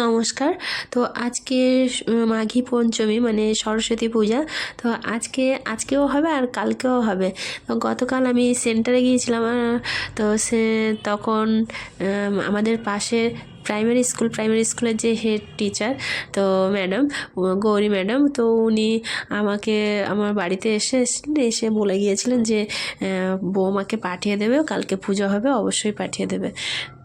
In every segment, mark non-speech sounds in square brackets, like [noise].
নমস্কার। তো আজকে মাঘী পঞ্চমী মানে সরস্বতী পূজা। তো আজকে, আজকেও হবে আর কালকেও হবে। তো গতকাল আমি সেন্টারে গিয়েছিলাম তো সে তখন আমাদের পাশে প্রাইমারি স্কুল, প্রাইমারি স্কুলের যে হেড টিচার, তো ম্যাডাম গৌরী ম্যাডাম, তো উনি আমাকে, আমার বাড়িতে এসে এসে বলে গিয়েছিলেন যে বৌমাকে পাঠিয়ে দেবে, কালকে পুজো হবে, অবশ্যই পাঠিয়ে দেবে।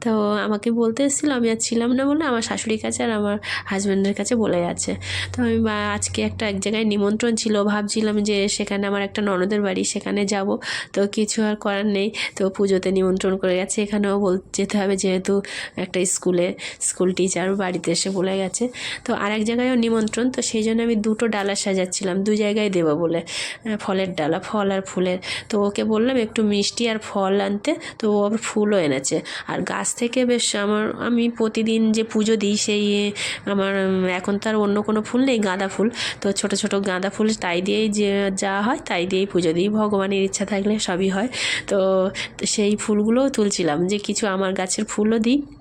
তো আমাকে বলতে এসেছিল, আমি আর ছিলাম না বলে আমার শাশুড়ির কাছে আর আমার হাজব্যান্ডের কাছে বলে আছে তো আমি আজকে একটা এক জায়গায় নিমন্ত্রণ ছিল, ভাবছিলাম যে সেখানে আমার একটা ননদের বাড়ি, সেখানে যাব। তো কিছু আর করার নেই, তো পুজোতে নিমন্ত্রণ করে গেছে। এখানেও বল, যেতে হবে যেহেতু একটা স্কুলে, স্কুল টিচার বাড়িতে এসে বলে গেছে। তো আর এক জায়গায়ও নিমন্ত্রণ, তো সেই জন্য আমি দুটো ডালা সাজাচ্ছিলাম, দু জায়গায় দেবো বলে ফলের ডালা, ফল আর ফুলের। তো ওকে বললাম, একটু মিষ্টি আর ফল আনতে। তো ও ফুলও এনেছে। আর গাছ থেকে বেশ আমার, আমি প্রতিদিন যে পুজো দিই সেই, আমার এখন তো আর অন্য কোনো ফুল নেই, গাঁদা ফুল। তো ছোট ছোট গাঁদা ফুল তাই দিয়েই যে যা হয় তাই দিয়েই পুজো দিই। ভগবানের ইচ্ছা থাকলে সবই হয়। তো সেই ফুলগুলোও তুলছিলাম। যে কিছু আমার গাছের ফুলও দিই।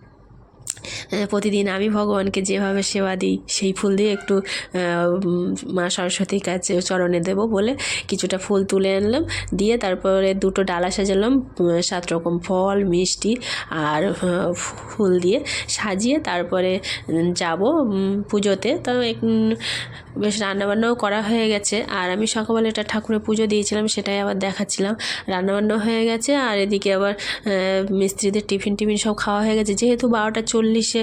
প্রতিদিন আমি ভগবানকে যেভাবে সেবা দিই, সেই ফুল দিয়ে একটু মা সরস্বতীর কাছে চরণে দেবো বলে কিছুটা ফুল তুলে আনলাম। দিয়ে তারপরে দুটো ডালা সাজালাম সাত রকম ফল, মিষ্টি আর ফুল দিয়ে সাজিয়ে তারপরে যাব পুজোতে। তো বেশ রান্নাবান্নাও করা হয়ে গেছে। আর আমি সকালবেলা এটা ঠাকুরের পুজো দিয়েছিলাম, সেটাই আবার দেখাচ্ছিলাম। রান্নাবান্না হয়ে গেছে, আর এদিকে আবার মিস্ত্রিদের টিফিন টিফিন সব খাওয়া হয়ে গেছে। যেহেতু বারোটা চল্লিশে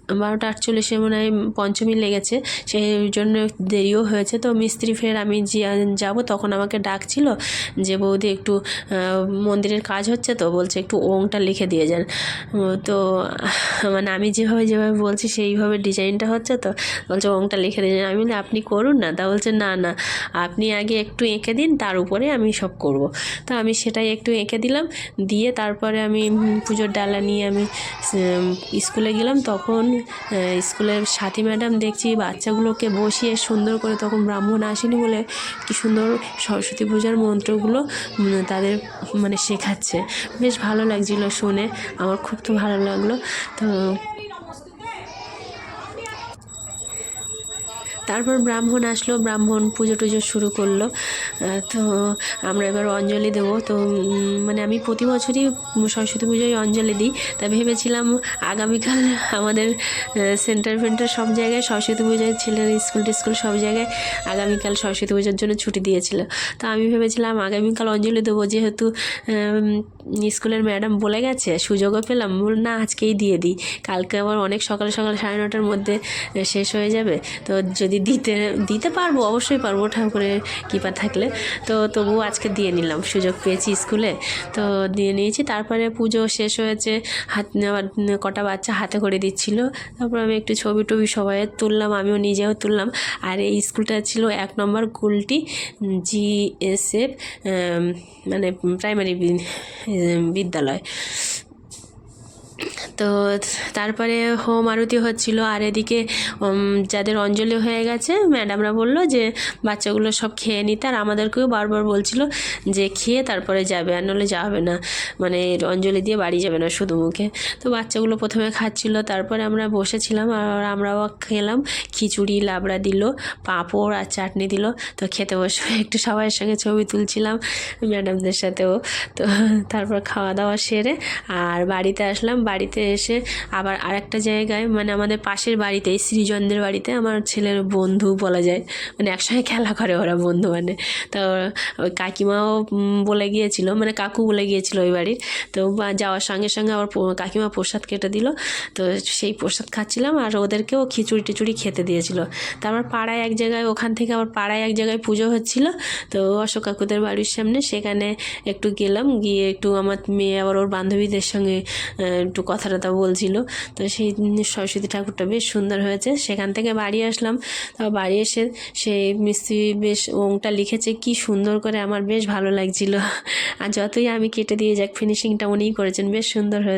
বারোটা আটচল্লিশে মনে হয় পঞ্চমী লেগেছে, সেই জন্য দেরিও হয়েছে। তো মিস্ত্রি ফের আমি যাব, তখন আমাকে ডাকছিল যে, বৌদি একটু মন্দিরের কাজ হচ্ছে তো? বলছে, একটু ওংটা লিখে দিয়ে যান। তো মানে আমি যেভাবে যেভাবে বলছি, সেইভাবে ডিজাইনটা হচ্ছে তো, বলছে, ওংটা লিখে দিয়ে যান। আমি বলি, আপনি করুন না। তা বলছে, না না, আপনি আগে একটু এঁকে দিন, তার উপরে আমি সব করব। তো আমি সেটাই একটু এঁকে দিলাম, দিয়ে তারপরে আমি পুজোর ডালা নিয়ে আমি স্কুলে গেলাম। তখন স্কুলের সাথী ম্যাডাম দেখছি, বাচ্চাগুলোকে বসিয়ে সুন্দর করে তখন ব্রাহ্মণ আসেনি বলে কি সুন্দর সরস্বতী পূজার মন্ত্রগুলো তাদের মানে শেখাচ্ছে। বেশ ভালো লাগছিল শুনে, আমার খুব তো ভালো লাগল। তো তারপর ব্রাহ্মণ আসলো, ব্রাহ্মণ পুজো টুজো শুরু করল। তো আমরা এবার অঞ্জলি দেবো। তো মানে আমি প্রতি বছরই সরস্বতী পুজোয় অঞ্জলি দিই। তা ভেবেছিলাম আগামীকাল আমাদের সেন্টার ফেন্টার সব জায়গায় সরস্বতী পুজোয়, ছেলের স্কুল টিস্কুল সব জায়গায় আগামীকাল সরস্বতী পুজোর জন্য ছুটি দিয়েছিল। তো আমি ভেবেছিলাম আগামীকাল অঞ্জলি দেবো। যেহেতু স্কুলের ম্যাডাম বলে গেছে, সুযোগও পেলাম। না, আজকেই দিয়ে দিই। কালকে আবার অনেক সকাল সকাল সাড়ে নটার মধ্যে শেষ হয়ে যাবে। তো যদি দিতে দিতে পারব, অবশ্যই পারব ঠাকুরের কৃপা থাকলে। তো তবুও আজকে দিয়ে নিলাম, সুযোগ পেয়েছি স্কুলে। তো দিয়ে নিয়েছি, তারপরে পুজো শেষ হয়েছে, হাত, আবার কটা বাচ্চা হাতে করে দিচ্ছিল। তারপর আমি একটু ছবি টবি সবাই তুললাম, আমিও নিজেও তুললাম। আর এই স্কুলটা ছিল এক নম্বর কুলটি জিএসএফ মানে প্রাইমারি বিদ্যালয়। তো তারপরে হোম আরতি হচ্ছিল, আর এদিকে যাদের অঞ্জলি হয়ে গেছে, ম্যাডামরা বলল যে বাচ্চাগুলো সব খেয়ে নিতে, আর আমাদেরকেও বারবার বলছিল যে খেয়ে তারপরে যাবে, আর নাহলে যাবে না। মানে অঞ্জলি দিয়ে বাড়ি যাবে না শুধু মুখে। তো বাচ্চাগুলো প্রথমে খাচ্ছিল, তারপরে আমরা বসেছিলাম, আর আমরাও খেলাম, খিচুড়ি, লাবড়া দিল, পাঁপড় আর চাটনি দিল। তো খেতে বসে [laughs] একটু সবাইয়ের সঙ্গে ছবি তুলছিলাম, ম্যাডামদের সাথেও। তো তারপর খাওয়া দাওয়া সেরে, আর বাড়িতে আসলাম, বাড়িতে এসে আবার আরেকটা জায়গায় মানে আমাদের পাশের বাড়িতেই সৃজনদের বাড়িতে আমার ছেলের বন্ধু বলা যায় মানে একসঙ্গে খেলা করে ওরা বন্ধু মানে। তো কাকিমাও বলে গিয়েছিল মানে কাকু বলে গিয়েছিল ওই বাড়ির। তো যাওয়ার সঙ্গে সঙ্গে আবার কাকিমা প্রসাদ কেটে দিল। তো সেই প্রসাদ খাচ্ছিলাম আর ওদেরকেও খিচুড়ি টিচুড়ি খেতে দিয়েছিল। তারপর পাড়ায় এক জায়গায়, ওখান থেকে আবার পাড়ায় এক জায়গায় পুজো হচ্ছিল। তো অশোক কাকুদের বাড়ির সামনে সেখানে একটু গেলাম, গিয়ে একটু আমার মেয়ে আবার ওর বান্ধবীদের সঙ্গে একটু কথা টথা বলছিল। তো সেই সরস্বতী ঠাকুরটা বেশ সুন্দর হয়েছে। সেখান থেকে বাড়ি আসলাম। তো বাড়ি এসে সেই মিস্ত্রি বেশ ওংটা লিখেছে, কি সুন্দর করে আমার বেশ ভালো লাগছিল। আর যতই আমি কেটে দিয়ে যাক ফিনিশিংটা উনিই করেছেন। বেশ সুন্দর হয়েছে।